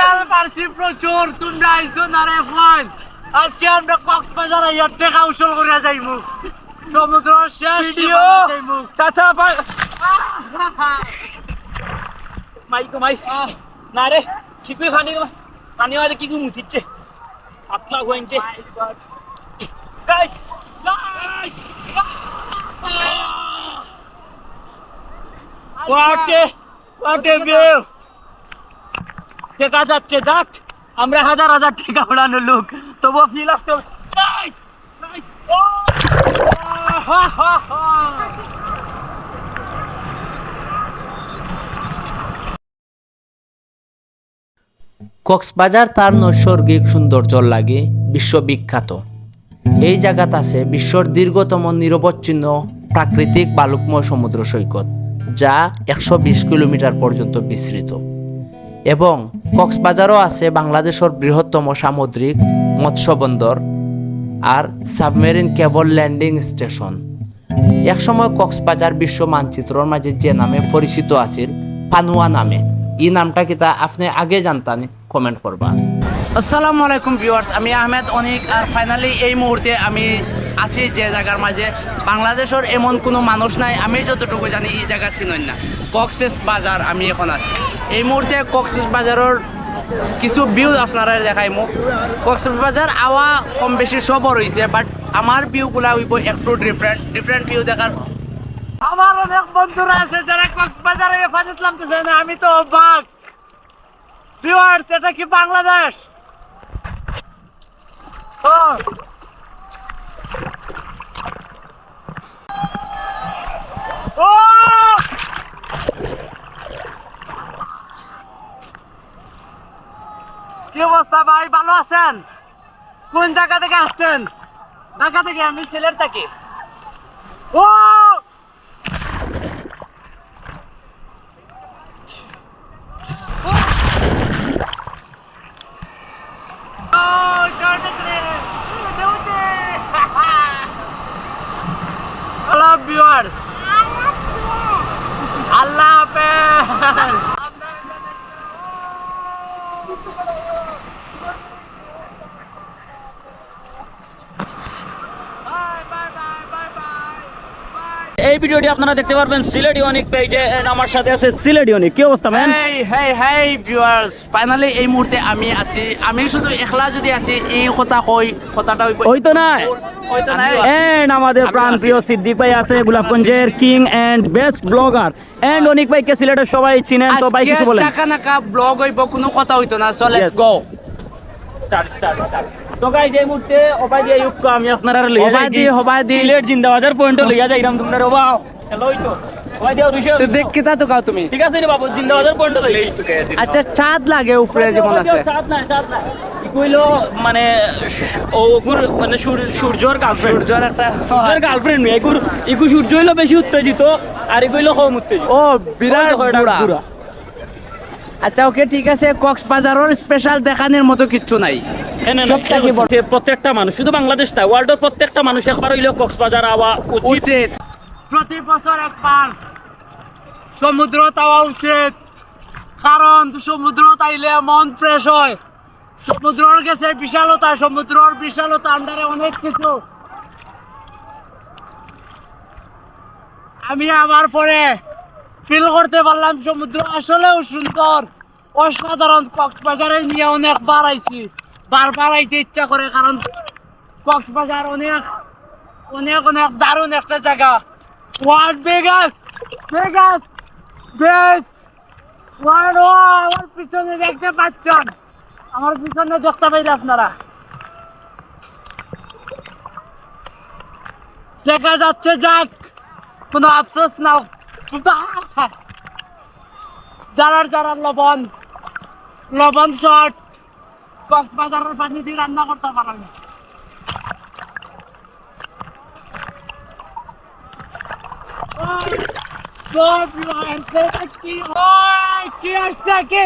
তেল পারছি প্রচুর তোমরা আইছো না রে ফোন আজকে আমরা কক্সবাজার ইয়ার টাকা উসুল করে যাইমু। সমুদ্র শেষ যাইমু। চাচা পাই মাই গো মাই। না রে কিকুই খানি গো। খানি হয়তো কিকু মুতিচ্ছে পাতলা গোয়েন্টে গাইস গাইস ওয়াটে ওয়াটে ভিউ টেকা যাচ্ছে, যাক, আমরা হাজার হাজার টাকা উড়ানো লোক। তবুও ফিল আসতে কক্সবাজার তার নৈসর্গিক সৌন্দর্য লাগে বিশ্ববিখ্যাত। এই জায়গাত আছে বিশ্বর দীর্ঘতম নিরবচ্ছিন্ন প্রাকৃতিক বালুকময় সমুদ্র সৈকত, যা একশো বিশ কিলোমিটার পর্যন্ত বিস্তৃত। এবং কক্সবাজারও আছে বাংলাদেশের বৃহত্তম সামুদ্রিক মৎস্য বন্দর আর সাবমেরিন কেবল ল্যান্ডিং স্টেশন। একসময় কক্সবাজার বিশ্ব মানচিত্রর মাঝে যে নামে পরিচিত আছিল, পানুয়া নামে। এই নামটা কিতা আপনি আগে জানতান? কমেন্ট করবা। আসসালামু আলাইকুম ভিউয়ার্স, আমি আহমেদ অনিক, আর ফাইনালি এই মুহূর্তে আমি আছি যে জায়গার মাঝে। বাংলাদেশের এমন কোনো মানুষ নাই, আমি যতটুকু জানি এই জায়গা চিনই না। কক্সেস বাজার আমি এখন আছি। এই মুহূর্তে কক্সেস বাজারের কিছু ভিউ আপনারা কক্সেস বাজার আওয়া কম বেশি সব রয়েছে বাট আমার ভিউগুলা হইব একটু ডিফারেন্ট ডিফারেন্ট ভিউ দেখার। আমার অনেক বন্ধুরা আছে যারা কক্সবাজারে হেফাজত নামতেছে না, আমি তো অবাক। ভিউয়ার্স এটা কি বাংলাদেশ ও ও কি অবস্থা ভাই? ভালো আছেন? কোন জায়গা থেকে আসছেন? ঢাকা থেকে আমি সিলেট থাকি। ও! Hello viewers! আল্লাহ হাফেজ। ভিডিওটি আপনারা দেখতে পারবেন সিলেটি অনেক পেজে আমার সাথে আছে সিলেটি অনেক কি অবস্থা man hey hey hey viewers finally এই মুহূর্তে আমি আছি। আমি শুধু একলা যদি আছি এই কথা কই কথাটা ওই তো নাই। এন্ড আমাদের আমি প্রাণ প্রিয় সিদ্দিক ভাই আছে গোলাপগঞ্জের king and best blogger and অনেক ভাইকে সিলেটের সবাই চিনেন তো ভাই কিছু বলেন। নাকা ব্লগ হইব কোনো কথা হইতো না। So let's go start start start তো গাইজ এই মুহূর্তে অবাই দিয়ে ইউক আমি আপনারা লইয়া অবাই যাই দি, অবাই দি। সিলেট জিন্দাবাজার পয়েন্ট লইয়া যাইরাম তোমরা ওবাও হ্যালো তো। অবাই দিয়ে দুইশো সিদ্দিক কিতা তো কাও তুমি। ঠিক আছে রে বাবু জিন্দাবাজার পয়েন্ট লইয়া আচ্ছা চাঁদ লাগে উপরে যেমন আছে। চাঁদ চাঁদ কইলো মানে ওগুর মানে সূর্যর গার্লফ্রেন্ড সূর্যর একটা সূর্যের গার্লফ্রেন্ড নয় এগুর এগু সূর্য হইল বেশি উত্তেজিত আর এগুলো কম উত্তেজিত। ও বিরাট বুড়া। আচ্ছা ওকে ঠিক আছে কক্সবাজারের স্পেশাল দেখানোর মতো কিচ্ছু নাই। হ্যাঁ, প্রত্যেকটা মানুষ শুধু বাংলাদেশ তাই ওয়ার্ল্ডের প্রত্যেকটা মানুষ একবার হইলেও কক্সবাজার আওয়া উচিত। উচিত। প্রতি বছর একবার। সমুদ্র তাওয়া উচিত। কারণ সমুদ্র তাইলে মন ফ্রেশ হয়। সমুদ্রর গেছে বিশালতা সমুদ্রর বিশালতা আন্ডারে অনেক কিছু। আমি আমার পরে ফিল করতে পারলাম, সমুদ্র আসলেও সুন্দর। অসাধারণ কক্সবাজারে নিয়ে অনেকবার আইছি। বারবার আইতে ইচ্ছা করে, কারণ কক্সবাজার অনেক অনেক অনেক দারুণ একটা জায়গা। World Vegas Vegas best world ও, আমার পিছনে দেখতে পাচ্ছেন। আমার পিছনে দেখতে পাইলে আপনারা। দেখা যাচ্ছে যাক, কোনো আফসোস না। যারার যারার লবণ। লবণ শর্ট কক্সবাজারের পানি দিয়ে রান্না করতে পারেন। কি আসছে কে